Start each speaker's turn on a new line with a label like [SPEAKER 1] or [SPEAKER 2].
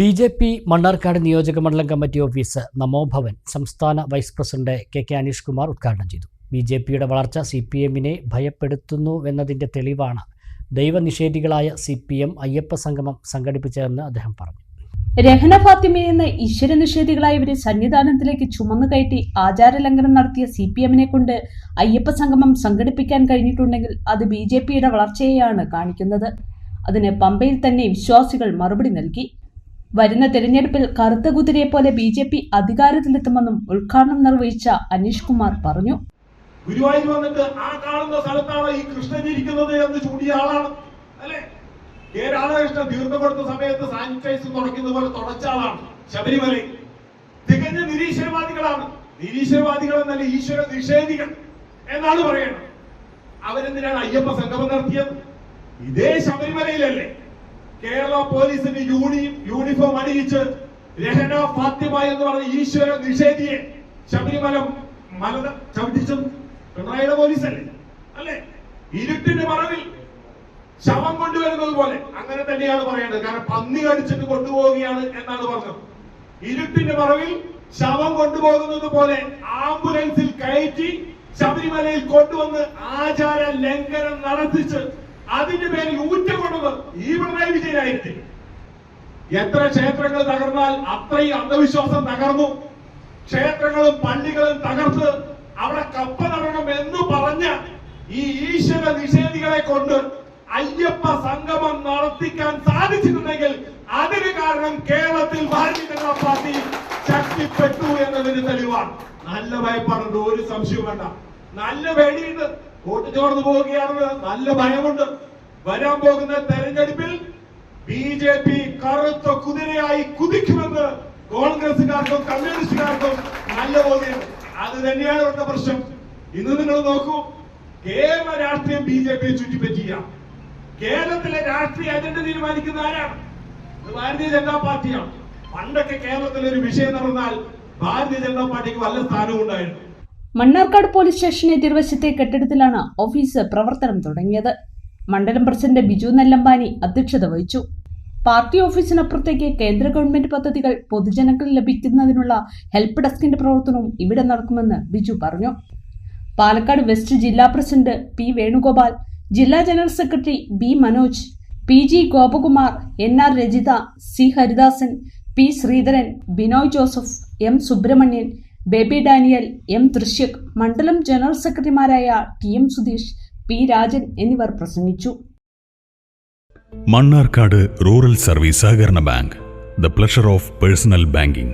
[SPEAKER 1] B J P Mannarkkad നിയോജക മണ്ഡലം committee office നമോഭവൻ സംസ്ഥാന vice president K K Aneesh Kumar ഉദ്ഘാടനം ചെയ്തു. ബി ജെ പിയുടെ വളർച്ച സി പി എമ്മിനെ ഭയപ്പെടുത്തുന്നുവെന്നതിന്റെ തെളിവാണ് ദൈവനിഷേധികളായ സി പി എം അയ്യപ്പ സംഗമം സംഘടിപ്പിച്ചതെന്ന് അദ്ദേഹം പറഞ്ഞു.
[SPEAKER 2] രഹന ഫാത്തിമ എന്ന ഈശ്വരനിഷേധികളായവരെ സന്നിധാനത്തിലേക്ക് ചുമന്നു കയറ്റി ആചാരലംഘനം നടത്തിയ സി പി എമ്മിനെ കൊണ്ട് അയ്യപ്പ സംഗമം സംഘടിപ്പിക്കാൻ കഴിഞ്ഞിട്ടുണ്ടെങ്കിൽ അത് ബി ജെ പിയുടെ വളർച്ചയെയാണ് കാണിക്കുന്നത്. അതിന് പമ്പയിൽ തന്നെ വിശ്വാസികൾ മറുപടി നൽകി. വരുന്ന തെരഞ്ഞെടുപ്പിൽ കറുത്ത കുതിരയെ പോലെ ബി ജെ പി അധികാരത്തിലെത്തുമെന്നും ഉദ്ഘാടനം നിർവഹിച്ച അനീഷ് കുമാർ പറഞ്ഞു.
[SPEAKER 3] ഗുരുവായൂർ വന്നിട്ട് ആ കാണുന്ന സ്ഥലത്താണ് ഈ കൃഷ്ണൻ ഇരിക്കുന്നത് എന്ന് ചൂടിയ ആളാണ്. അല്ലെ? കെ രാധാകൃഷ്ണൻ തീർന്നു കൊടുത്ത സമയത്ത് സാനിറ്റൈസ് തുടയ്ക്കുന്ന പോലെ തുടച്ച ആളാണ്. ശബരിമല. തികഞ്ഞ നിരീശ്വരവാദികളാണ്. നിരീശ്വരവാദികൾ എന്നല്ല ഈശ്വര നിഷേധികൾ എന്നാണ് പറയുന്നത് അവരെന്തിനാണ് അയ്യപ്പ സംഗമം നടത്തിയത്? ഇതേ ശബരിമലയിലല്ലേ. കേരള പോലീസിന്റെ യൂണിയും യൂണിഫോം അണിയിച്ച് രഹന ഫാത്തിമ എന്ന് പറഞ്ഞ ഈശ്വര നിഷേധിയെ ശബരിമല മലത ചവിട്ടിച്ചും പിണറായിയുടെ പോലീസല്ലേ? അല്ലേ? ഇരുട്ടിന്റെ മറവിൽ ശവം കൊണ്ടുവരുന്നത് പോലെ അങ്ങനെ തന്നെയാണ് പറയേണ്ടത്. കാരണം പന്നി കടിച്ചിട്ട് കൊണ്ടുപോവുകയാണ് എന്നാണ് പറഞ്ഞത്. ഇരുട്ടിന്റെ മറവിൽ ശവം കൊണ്ടുപോകുന്നത് പോലെ ആംബുലൻസിൽ കയറ്റി ശബരിമലയിൽ കൊണ്ടുവന്ന് ആചാര ലംഘനം നടത്തിച്ച് അതിന്റെ പേരിൽ ഊറ്റക്കൊണ്ടത് ഈ പിണറായി വിജയനായിരുന്നു എത്ര ക്ഷേത്രങ്ങൾ തകർന്നാൽ അത്രയും അന്ധവിശ്വാസം തകർന്നു. ക്ഷേത്രങ്ങളും പള്ളികളും തകർത്ത് അവിടെ കപ്പ നടണം എന്ന് പറഞ്ഞ ഈ ഈശ്വര നിഷേധികളെ കൊണ്ട് അയ്യപ്പ സംഗമം നടത്തിക്കാൻ സാധിച്ചിട്ടുണ്ടെങ്കിൽ അതിന് കാരണം കേരളത്തിൽ ഭാരതീയ ജനതാ പാർട്ടി ശക്തിപ്പെട്ടു എന്നതിന് തെളിവാണ്. നല്ല ഭയപ്പാടുണ്ട് ഒരു സംശയം വേണ്ട. നല്ല പേടിയുണ്ട് വോട്ട് ചോർന്നു പോവുകയാണെന്ന് നല്ല ഭയമുണ്ട്. വരാൻ പോകുന്ന തെരഞ്ഞെടുപ്പിൽ ബി ജെ പി കറുത്ത കുതിരയായി കുതിക്കുമെന്ന് കോൺഗ്രസുകാർക്കും കമ്മ്യൂണിസ്റ്റുകാർക്കും നല്ല ബോധ്യമുണ്ട് അത് തന്നെയാണ് ഇവിടുത്തെ പ്രശ്നം. ഇന്ന് നിങ്ങൾ നോക്കൂ കേരള രാഷ്ട്രീയം ബി ജെ പിയെ ചുറ്റിപ്പറ്റിയ. കേരളത്തിലെ രാഷ്ട്രീയ അജണ്ട തീരുമാനിക്കുന്ന ആരാണ്? ഭാരതീയ ജനതാ പാർട്ടിയാണ്. പണ്ടൊക്കെ കേരളത്തിൽ ഒരു വിഷയം നടന്നാൽ ഭാരതീയ ജനതാ പാർട്ടിക്ക് വല്ല സ്ഥാനവും ഉണ്ടായിരുന്നു.
[SPEAKER 2] മണ്ണാർക്കാട് പോലീസ് സ്റ്റേഷൻ എതിർവശത്തെ കെട്ടിടത്തിലാണ് ഓഫീസ് പ്രവർത്തനം തുടങ്ങിയത്. മണ്ഡലം പ്രസിഡന്റ് ബിജു നെല്ലമ്പാനി അധ്യക്ഷത വഹിച്ചു. പാർട്ടി ഓഫീസിനപ്പുറത്തേക്ക് കേന്ദ്ര ഗവൺമെന്റ് പദ്ധതികൾ പൊതുജനങ്ങൾ ലഭിക്കുന്നതിനുള്ള ഹെൽപ്പ് ഡെസ്കിന്റെ പ്രവർത്തനവും ഇവിടെ നടക്കുമെന്ന് ബിജു പറഞ്ഞു. പാലക്കാട് വെസ്റ്റ് ജില്ലാ പ്രസിഡന്റ് പി വേണുഗോപാൽ ജില്ലാ general secretary B Manoj P G Gopakumar N R Rajitha C Haridasan P Sreedharan Binoy Joseph M Subramanian Baby Daniel M Drishyak മണ്ഡലം ജനറൽ സെക്രട്ടറിമാരായ T M Sudheesh P Rajan എന്നിവർ പ്രസംഗിച്ചു.
[SPEAKER 4] Mannarkkad rural service സഹകരണ bank the pleasure of personal banking.